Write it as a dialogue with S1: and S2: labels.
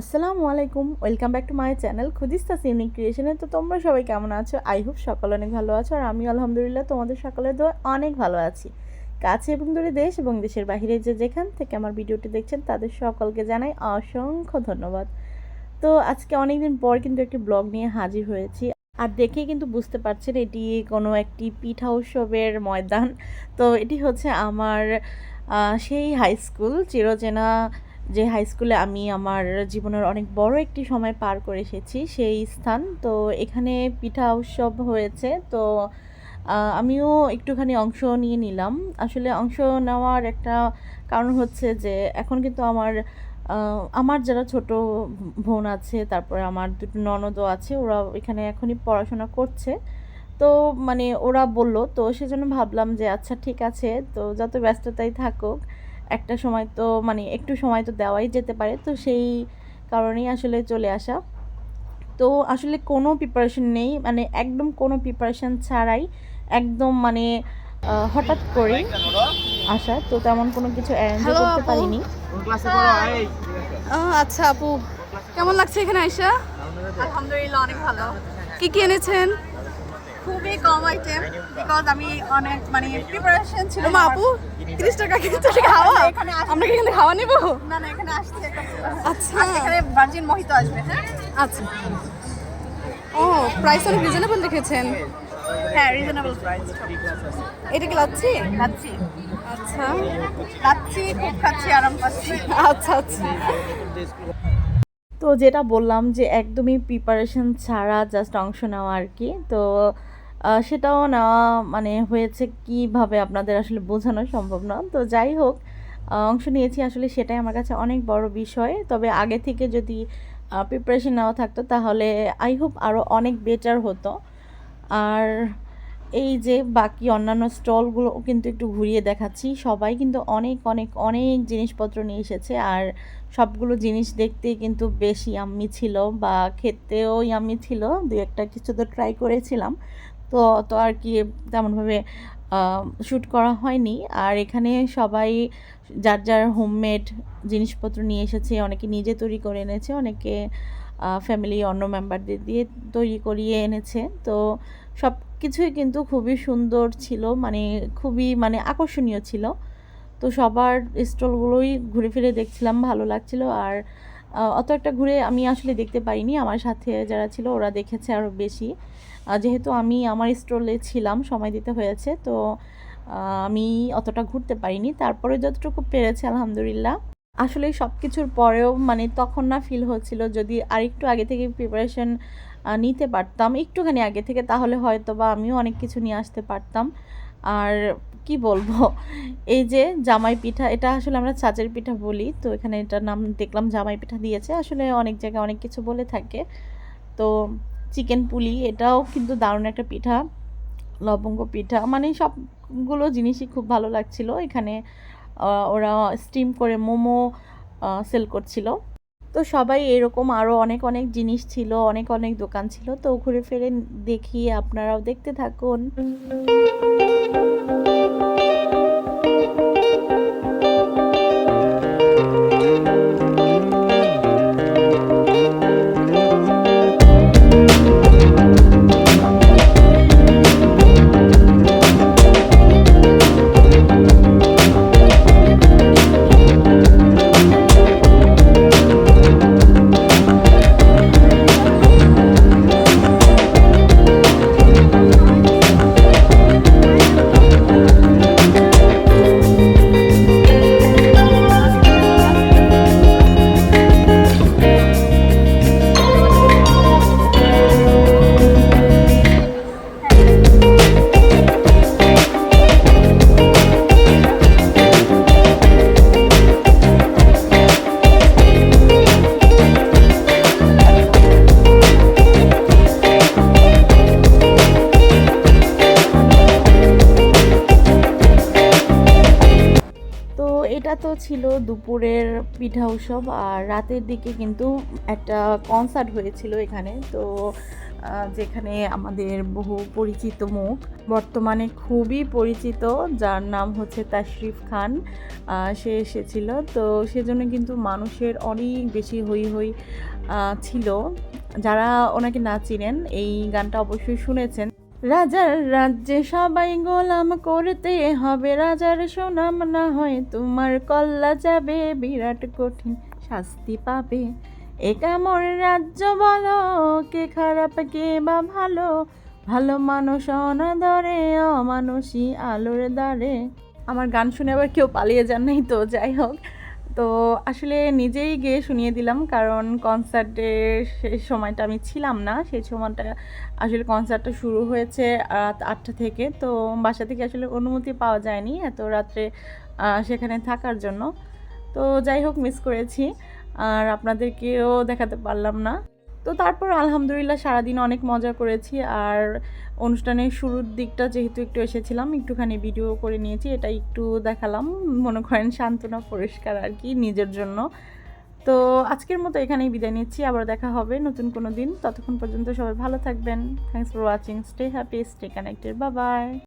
S1: আসসালামু আলাইকুম, welcome back to my channel খুদিস্তাস unique ক্রিয়েশনে। তো তোমরা সবাই কেমন আছো? আই হোপ সকাল অনেক ভালো আছো আর আমি আলহামদুলিল্লাহ তোমাদের সকালের দোয়া অনেক ভালো আছি। কাছে এবং দূরে দেশ এবং দেশের বাইরে যে যেখান থেকে আমার ভিডিওটি দেখছেন, তাদের সকলকে জানাই অসংখ্য ধন্যবাদ। তো আজকে অনেক দিন পর কিন্তু একটি ব্লগ নিয়ে হাজির হয়েছি। আর দেখেই কিন্তু বুঝতে পারছেন এটি কোনো একটি পিঠা উৎসবের ময়দান। তো এটি হচ্ছে আমার সেই হাই স্কুল চিরচেনা যে হাই স্কুলে আমি আমার জীবনের অনেক বড় একটি সময় পার করে এসেছি, সেই স্থান। তো এখানে পিঠা উৎসব হয়েছে। তো আমিও একটুখানি অংশ নিয়ে নিলাম। আসলে অংশ নেওয়ার একটা কারণ হচ্ছে যে, এখন কিন্তু আমার আমার যারা ছোট বোন আছে, তারপরে আমার দুটো ননদও আছে, ওরা এখানে এখনই পড়াশোনা করছে। তো মানে ওরা বলল, তো সেজন্য ভাবলাম যে আচ্ছা ঠিক আছে, তো যত ব্যস্ততাই থাকুক একটা সময় তো মানে একটু সময় তো দেওয়াই যেতে পারে। তো সেই কারণেই আসলে চলে আসা। তো আসলে কোনো প্রিপারেশন নেই মানে একদম কোনো প্রিপারেশন ছাড়াই একদম মানে হঠাৎ করে আসা। তো তেমন কোনো কিছু অ্যারেঞ্জ করতে পারিনি।
S2: আচ্ছা আপু কেমন লাগছে এখানে আইসা?
S3: আলহামদুলিল্লাহ অনেক ভালো।
S2: কি কি এনেছেন?
S3: খুবই কম আইটেম বিকজ আমি অনেক মানে প্রিপারেশন ছিল।
S2: মা আপু তিরিশ টাকা কিন্তু খাওয়া?
S3: এখানে
S2: আমরা কি এখানে খাওয়া নিব?
S3: না না এখানে আসছে
S2: আচ্ছা।
S3: আজকে এখানে ভার্জিন মোহিত আসবে হ্যাঁ?
S2: আচ্ছা। ও প্রাইস অনেক রিজনেবল রেখেছেন।
S3: হ্যাঁ রিজনেবল প্রাইস
S2: এটা কি লাচ্ছি?
S3: খাচ্ছি
S2: আচ্ছা।
S3: খাচ্ছি খুব খাচ্ছি আরাম পাচ্ছি।
S2: আচ্ছা আচ্ছা।
S1: তো যেটা বললাম যে একদমই প্রিপারেশন ছাড়া জাস্ট অংশ নেওয়া আর কি তো সেটাও নেওয়া মানে হয়েছে কীভাবে আপনাদের আসলে বোঝানো সম্ভব না। তো যাই হোক অংশ নিয়েছি আসলে সেটাই আমার কাছে অনেক বড় বিষয়। তবে আগে থেকে যদি প্রিপারেশন নেওয়া থাকতো তাহলে আই হোপ আরও অনেক বেটার হতো। আর এই যে বাকি অন্যান্য স্টলগুলো কিন্তু একটু ঘুরিয়ে দেখাচ্ছি। সবাই কিন্তু অনেক অনেক অনেক জিনিসপত্র নিয়ে এসেছে। আর সবগুলো জিনিস দেখতে কিন্তু বেশি ইয়াম্মি ছিল বা খেতেও ইয়াম্মি ছিল। দু একটা কিছু তো ট্রাই করেছিলাম। তো তো আর কি তেমনভাবে শ্যুট করা হয়নি। আর এখানে সবাই যার যার হোমমেড জিনিসপত্র নিয়ে এসেছে, অনেকে নিজে তৈরি করে এনেছে, অনেকে ফ্যামিলি অন্য মেম্বারদের দিয়ে তৈরি করিয়ে এনেছে। তো সব কিছুই কিন্তু খুবই সুন্দর ছিল মানে খুবই মানে আকর্ষণীয় ছিল। তো সবার স্টলগুলোই ঘুরে ফিরে দেখছিলাম, ভালো লাগছিল। আর অত একটা ঘুরে আমি আসলে দেখতে পারিনি। আমার সাথে যারা ছিল ওরা দেখেছে আরও বেশি। যেহেতু আমি আমার স্টলে ছিলাম, সময় দিতে হয়েছে, তো আমি অতটা ঘুরতে পারিনি। তারপরে যতটুকু পেরেছে, আলহামদুলিল্লাহ। আসলে সব কিছুর পরেও মানে তখন না ফিল হচ্ছিল যদি আরেকটু আগে থেকে প্রিপারেশন নিতে পারতাম, একটুখানি আগে থেকে, তাহলে হয়তো বা আমিও অনেক কিছু নিয়ে আসতে পারতাম। আর কি বলব? এই যে জামাই পিঠা, এটা আসলে আমরা চাচের পিঠা বলি, তো এখানে এটার নাম দেখলাম জামাই পিঠা দিয়েছে। আসলে অনেক জায়গায় অনেক কিছু বলে থাকে। তো চিকেন পুলি, এটাও কিন্তু দারুণ একটা পিঠা, লবঙ্গ পিঠা মানে সবগুলো জিনিসই খুব ভালো লাগছিল। এখানে ওরা স্টিম করে মোমো সেল করছিল। তো সবাই এরকম আরও অনেক অনেক জিনিস ছিল, অনেক অনেক দোকান ছিল। তো ঘুরে ফেরে দেখি, আপনারাও দেখতে থাকুন। তো ছিল দুপুরের পিঠা উৎসব আর রাতের দিকে কিন্তু একটা কনসার্ট হয়েছিল এখানে। তো যেখানে আমাদের বহু পরিচিত মুখ। বর্তমানে খুবই পরিচিত, যার নাম হচ্ছে তাশরিফ খান। সে এসেছিল। তো সেজন্য কিন্তু মানুষের অনেক বেশি হই হই ছিল। যারা ওনাকে না চিনেন, এই গানটা অবশ্যই শুনেছেন। রাজার রাজ্যে সবাই গোলাম করতে হবে। রাজার সুনাম না হয় তোমার কল্লা যাবে, বিরাট কঠিন শাস্তি পাবে। এ কেমন রাজ্য বলো, কে খারাপ, কে বা ভালো? ভালো মানুষ অনাদরে, অমানুষী আলোর দ্বারে। আমার গান শুনে আবার কেউ পালিয়ে যান নাই তো, যাই হোক। তো আসলে নিজেই গিয়ে শুনিয়ে দিলাম, কারণ কনসার্টের সেই সময়টা আমি ছিলাম না সেই সময়টা আসলে কনসার্টটা শুরু হয়েছে রাত আটটা থেকে। তো বাসা থেকে আসলে অনুমতি পাওয়া যায়নি এত রাত্রে সেখানে থাকার জন্য। তো যাই হোক মিস করেছি। আর আপনাদেরকেও দেখাতে পারলাম না। তো তারপর আলহামদুলিল্লাহ সারাদিন অনেক মজা করেছি আর অনুষ্ঠানের শুরুর দিকটা যেহেতু একটু এসেছিলাম, একটুখানি ভিডিও করে নিয়েছি, এটা একটু দেখালাম, মনে করেন সান্ত্বনা পরিষ্কার আর কি নিজের জন্য। তো আজকের মতো এখানেই বিদায় নিচ্ছি, আবার দেখা হবে নতুন কোনো দিন। ততক্ষণ পর্যন্ত সবাই ভালো থাকবেন। Thanks for watching stay happy stay connected bye bye